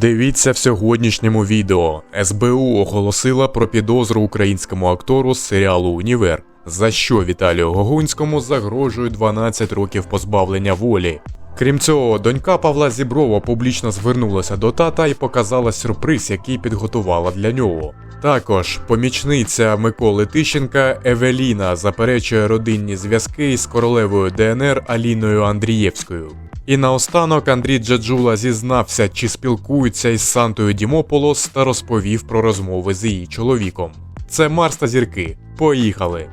Дивіться в сьогоднішньому відео. СБУ оголосила про підозру українському актору з серіалу Універ, за що Віталію Гогунському загрожує 12 років позбавлення волі. Крім цього, донька Павла Зіброва публічно звернулася до тата і показала сюрприз, який підготувала для нього. Також помічниця Миколи Тищенка Евеліна заперечує родинні зв'язки із королевою ДНР Аліною Андрієвською. І наостанок Андрій Джаджула зізнався, чи спілкується із Сантою Дімополос та розповів про розмови з її чоловіком. Це Марс та зірки. Поїхали!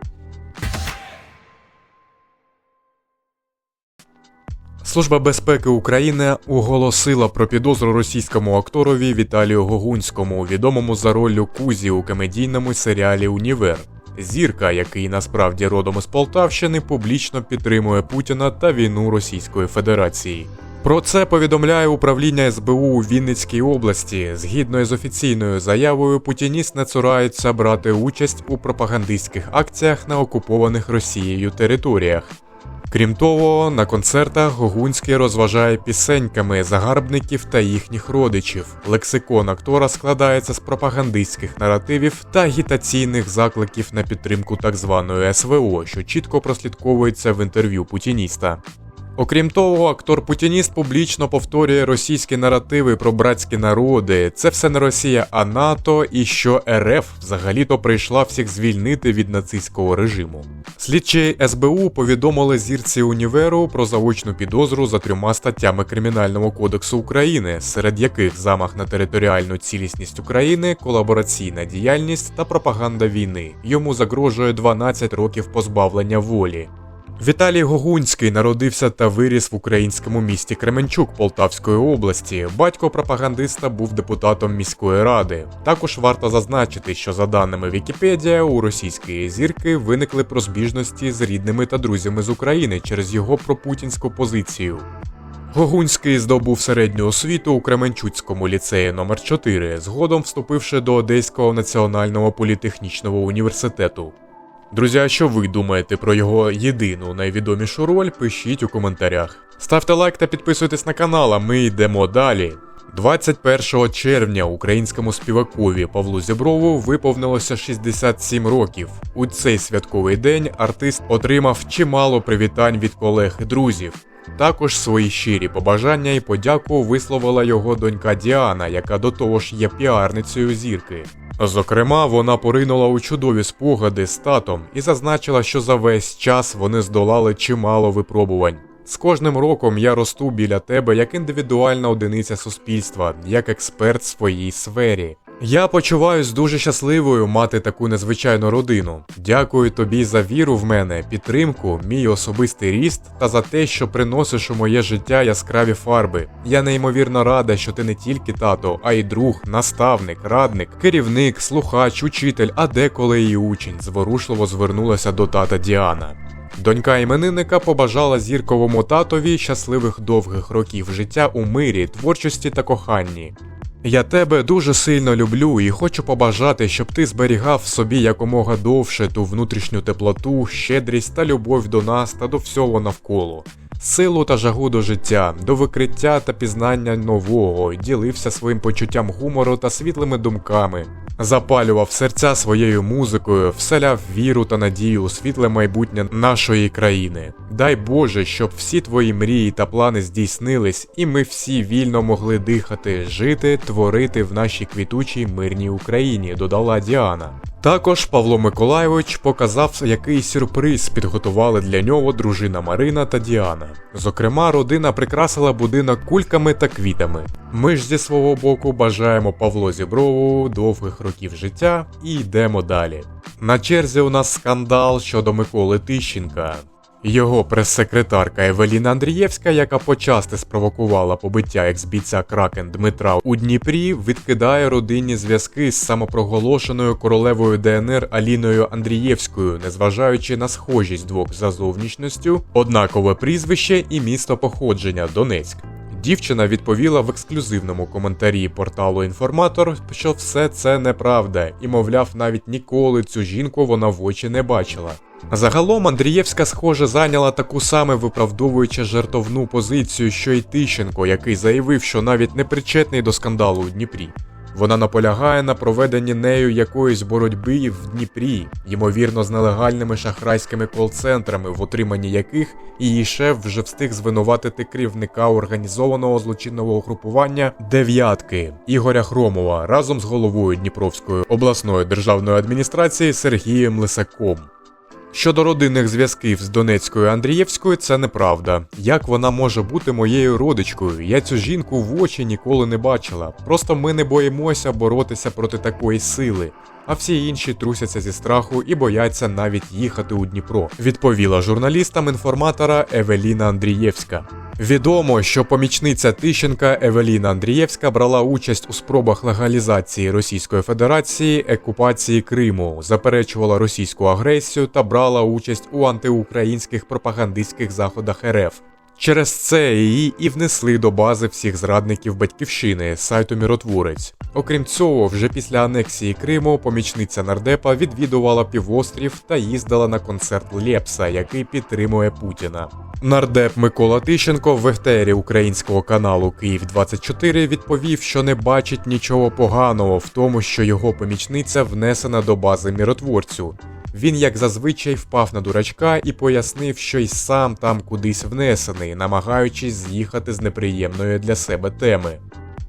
Служба безпеки України оголосила про підозру російському акторові Віталію Гогунському, відомому за роллю Кузі у комедійному серіалі Універ. Зірка, який насправді родом із Полтавщини, публічно підтримує Путіна та війну Російської Федерації. Про це повідомляє управління СБУ у Вінницькій області. Згідно з офіційною заявою, путініст не цурається брати участь у пропагандистських акціях на окупованих Росією територіях. Крім того, на концертах Гогунський розважає пісеньками загарбників та їхніх родичів. Лексикон актора складається з пропагандистських наративів та агітаційних закликів на підтримку так званої СВО, що чітко прослідковується в інтерв'ю путініста. Окрім того, актор Путініст публічно повторює російські наративи про братські народи. Це все не Росія, а НАТО, і що РФ взагалі-то прийшла всіх звільнити від нацистського режиму. Слідчі СБУ повідомили зірці універу про заочну підозру за трьома статтями Кримінального кодексу України, серед яких замах на територіальну цілісність України, колабораційна діяльність та пропаганда війни. Йому загрожує 12 років позбавлення волі. Віталій Гогунський народився та виріс в українському місті Кременчук Полтавської області. Батько пропагандиста був депутатом міської ради. Також варто зазначити, що за даними Вікіпедія, у російської зірки виникли розбіжності з рідними та друзями з України через його пропутінську позицію. Гогунський здобув середню освіту у Кременчуцькому ліцеї номер 4 згодом вступивши до Одеського національного політехнічного університету. Друзі, а що ви думаєте про його єдину найвідомішу роль? Пишіть у коментарях. Ставте лайк та підписуйтесь на канал, а ми йдемо далі. 21 червня українському співакові Павлу Зіброву виповнилося 67 років. У цей святковий день артист отримав чимало привітань від колег і друзів. Також свої щирі побажання і подяку висловила його донька Діана, яка до того ж є піарницею зірки. Зокрема, вона поринула у чудові спогади з татом і зазначила, що за весь час вони здолали чимало випробувань. З кожним роком я росту біля тебе як індивідуальна одиниця суспільства, як експерт в своїй сфері. Я почуваюсь дуже щасливою мати таку незвичайну родину. Дякую тобі за віру в мене, підтримку, мій особистий ріст та за те, що приносиш у моє життя яскраві фарби. Я неймовірно рада, що ти не тільки тато, а й друг, наставник, радник, керівник, слухач, учитель, а деколи і учень. Зворушливо звернулася до тата Діана. Донька іменинника побажала зірковому татові щасливих довгих років життя у мирі, творчості та коханні. Я тебе дуже сильно люблю і хочу побажати, щоб ти зберігав собі якомога довше ту внутрішню теплоту, щедрість та любов до нас та до всього навколо. Силу та жагу до життя, до викриття та пізнання нового, ділився своїм почуттям гумору та світлими думками, запалював серця своєю музикою, вселяв віру та надію у світле майбутнє нашої країни. Дай Боже, щоб всі твої мрії та плани здійснились, і ми всі вільно могли дихати, жити, творити в нашій квітучій мирній Україні, додала Діана. Також Павло Миколайович показав, який сюрприз підготували для нього дружина Марина та Діана. Зокрема, родина прикрасила будинок кульками та квітами. Ми ж зі свого боку бажаємо Павло Зіброву довгих років життя і йдемо далі. На черзі у нас скандал щодо Миколи Тищенка. Його прес-секретарка Евеліна Андрієвська, яка почасти спровокувала побиття екс-бійця Кракен Дмитра у Дніпрі, відкидає родинні зв'язки з самопроголошеною королевою ДНР Аліною Андрієвською, незважаючи на схожість двох за зовнішністю, однакове прізвище і місто походження Донецьк. Дівчина відповіла в ексклюзивному коментарі порталу Інформатор, що все це неправда, і, мовляв, навіть ніколи цю жінку вона в очі не бачила. Загалом Андрієвська, схоже, зайняла таку саме виправдовуючи жартовну позицію, що й Тищенко, який заявив, що навіть не причетний до скандалу у Дніпрі. Вона наполягає на проведенні нею якоїсь боротьби в Дніпрі, ймовірно, з нелегальними шахрайськими кол-центрами, в отриманні яких її шеф вже встиг звинуватити керівника організованого злочинного угрупування дев'ятки Ігоря Хромова разом з головою Дніпровської обласної державної адміністрації Сергієм Лисаком. Щодо родинних зв'язків з Донецькою Андрієвською, це неправда. Як вона може бути моєю родичкою? Я цю жінку в очі ніколи не бачила. Просто ми не боїмося боротися проти такої сили. А всі інші трусяться зі страху і бояться навіть їхати у Дніпро, відповіла журналістам інформатора Евеліна Андрієвська. Відомо, що помічниця Тищенка Евеліна Андрієвська брала участь у спробах легалізації Російської Федерації екупації Криму, заперечувала російську агресію та брала участь у антиукраїнських пропагандистських заходах РФ. Через це її і внесли до бази всіх зрадників батьківщини сайту Міротворець. Окрім цього, вже після анексії Криму помічниця нардепа відвідувала півострів та їздила на концерт Лепса, який підтримує Путіна. Нардеп Микола Тищенко в ефтері українського каналу Київ 24 відповів, що не бачить нічого поганого в тому, що його помічниця внесена до бази міротворцю. Він, як зазвичай, впав на дурачка і пояснив, що й сам там кудись внесений, намагаючись з'їхати з неприємної для себе теми.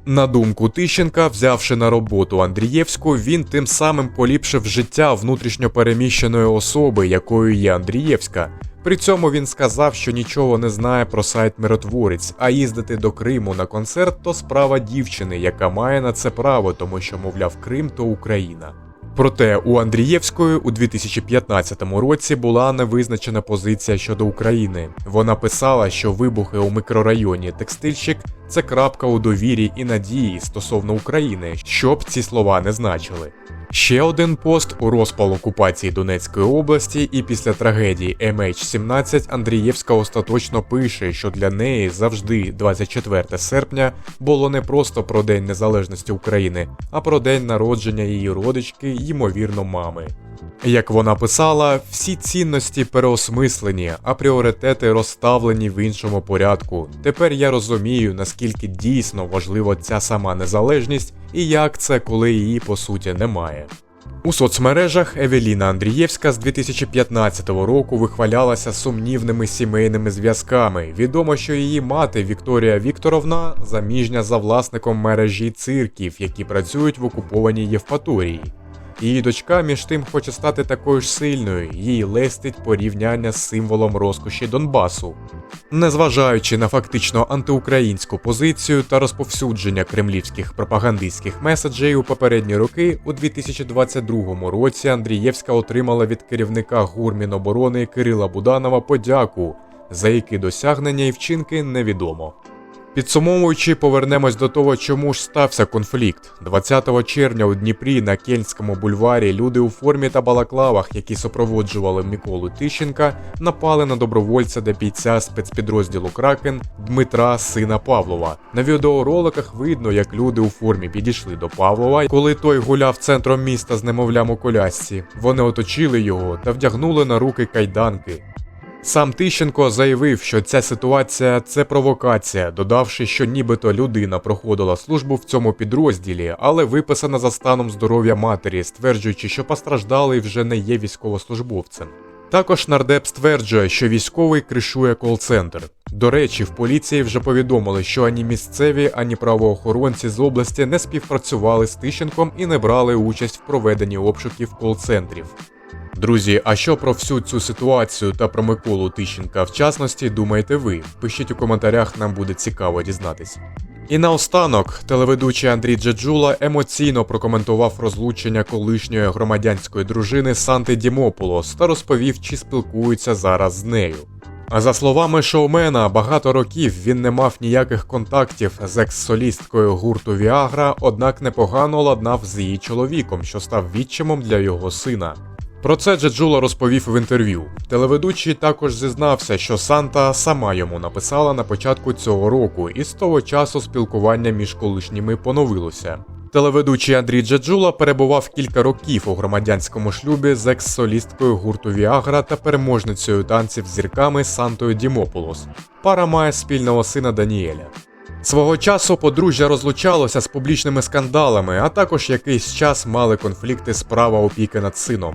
На думку Тищенка, взявши на роботу Андрієвську, він тим самим поліпшив життя внутрішньо переміщеної особи, якою є Андрієвська. При цьому він сказав, що нічого не знає про сайт Миротворець, а їздити до Криму на концерт то справа дівчини, яка має на це право, тому що, мовляв, Крим то Україна. Проте у Андрієвської у 2015 році була невизначена позиція щодо України. Вона писала, що вибухи у мікрорайоні Текстильщик це крапка у довірі і надії стосовно України, щоб ці слова не значили. Ще один пост у розпал окупації Донецької області, і після трагедії MH17 Андрієвська остаточно пише, що для неї завжди 24 серпня було не просто про День Незалежності України, а про день народження її родички, ймовірно, мами. Як вона писала, всі цінності переосмислені, а пріоритети розставлені в іншому порядку. Тепер я розумію, наскільки дійсно важлива ця сама незалежність і як це, коли її по суті немає. У соцмережах Евеліна Андрієвська з 2015 року вихвалялася сумнівними сімейними зв'язками. Відомо, що її мати Вікторія Вікторовна заміжня за власником мережі цирків, які працюють в окупованій Євпаторії. Її дочка між тим хоче стати такою ж сильною, їй лестить порівняння з символом розкоші Донбасу. Незважаючи на фактично антиукраїнську позицію та розповсюдження кремлівських пропагандистських меседжей у попередні роки, у 2022 році Андрієвська отримала від керівника гурміноборони Кирила Буданова подяку, за які досягнення і вчинки невідомо. Підсумовуючи, повернемось до того, чому ж стався конфлікт. 20 червня у Дніпрі на Кельнському бульварі люди у формі та балаклавах, які супроводжували Миколу Тищенка, напали на добровольця до бійця спецпідрозділу Кракен Дмитра сина Павлова. На відеороликах видно, як люди у формі підійшли до Павлова, коли той гуляв центром міста з немовлям у колясці. Вони оточили його та вдягнули на руки кайданки. Сам Тищенко заявив, що ця ситуація це провокація, додавши, що нібито людина проходила службу в цьому підрозділі, але виписана за станом здоров'я матері, стверджуючи, що постраждалий вже не є військовослужбовцем. Також нардеп стверджує, що військовий кришує кол-центр. До речі, в поліції вже повідомили, що ані місцеві, ані правоохоронці з області не співпрацювали з Тищенком і не брали участь в проведенні обшуків кол-центрів. Друзі, а що про всю цю ситуацію та про Миколу Тищенка в частності думаєте ви? Пишіть у коментарях, нам буде цікаво дізнатись. І наостанок, телеведучий Андрій Джеджула емоційно прокоментував розлучення колишньої громадянської дружини Санти Дімополос та розповів, чи спілкуються зараз з нею. А за словами шоумена, багато років він не мав ніяких контактів з екс-солісткою гурту Віагра, однак непогано ладнав з її чоловіком, що став відчимом для його сина. Про це Джеджула розповів в інтерв'ю. Телеведучий також зізнався, що Санта сама йому написала на початку цього року, і з того часу спілкування між колишніми поновилося. Телеведучий Андрій Джеджула перебував кілька років у громадянському шлюбі з екс-солісткою гурту Віагра та переможницею танців зірками Сантою Дімополос. Пара має спільного сина Даніеля. Свого часу подружжя розлучалося з публічними скандалами, а також якийсь час мали конфлікти з права опіки над сином.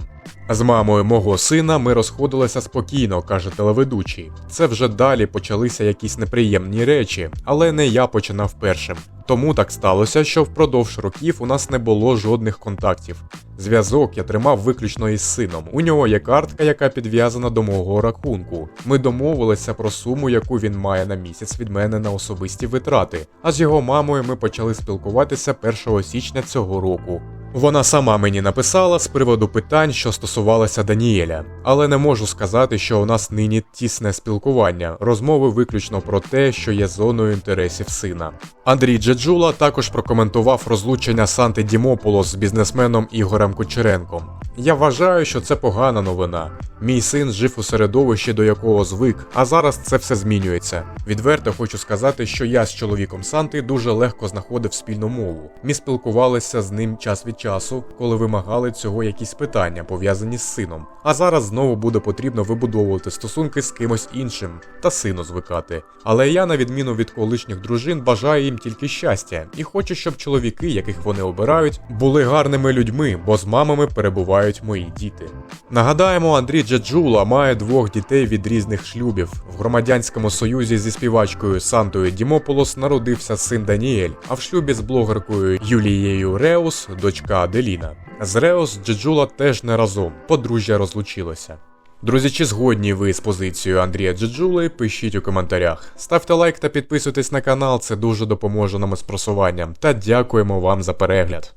З мамою мого сина ми розходилися спокійно, каже телеведучий. Це вже далі почалися якісь неприємні речі, але не я починав першим. Тому так сталося, що впродовж років у нас не було жодних контактів. Зв'язок я тримав виключно із сином. У нього є картка, яка підв'язана до мого рахунку. Ми домовилися про суму, яку він має на місяць від мене на особисті витрати. А з його мамою ми почали спілкуватися 1 січня цього року. Вона сама мені написала з приводу питань, що стосувалися Даніеля, але не можу сказати, що у нас нині тісне спілкування, розмови виключно про те, що є зоною інтересів сина. Андрій Джеджула також прокоментував розлучення Санти Дімополос з бізнесменом Ігорем Кучеренком. Я вважаю, що це погана новина. Мій син жив у середовищі, до якого звик, а зараз це все змінюється. Відверто хочу сказати, що я з чоловіком Санти дуже легко знаходив спільну мову. Ми спілкувалися з ним час від часу, коли вимагали цього якісь питання, пов'язані з сином. А зараз знову буде потрібно вибудовувати стосунки з кимось іншим та сину звикати. Але я, на відміну від колишніх дружин, бажаю їм тільки щастя і хочу, щоб чоловіки, яких вони обирають, були гарними людьми, бо з мамами перебувають мої діти. Нагадаємо, Андрій Джеджула має двох дітей від різних шлюбів. В громадянському союзі зі співачкою Сантою Дімополос народився син Даніель, а в шлюбі з блогеркою Юлією Реус дочка Аделіна. З Реус Джеджула теж не разом, подружжя розлучилося. Друзі, чи згодні ви з позицією Андрія Джеджули? Пишіть у коментарях. Ставте лайк та підписуйтесь на канал, це дуже допоможе нам із просуванням. Та дякуємо вам за перегляд.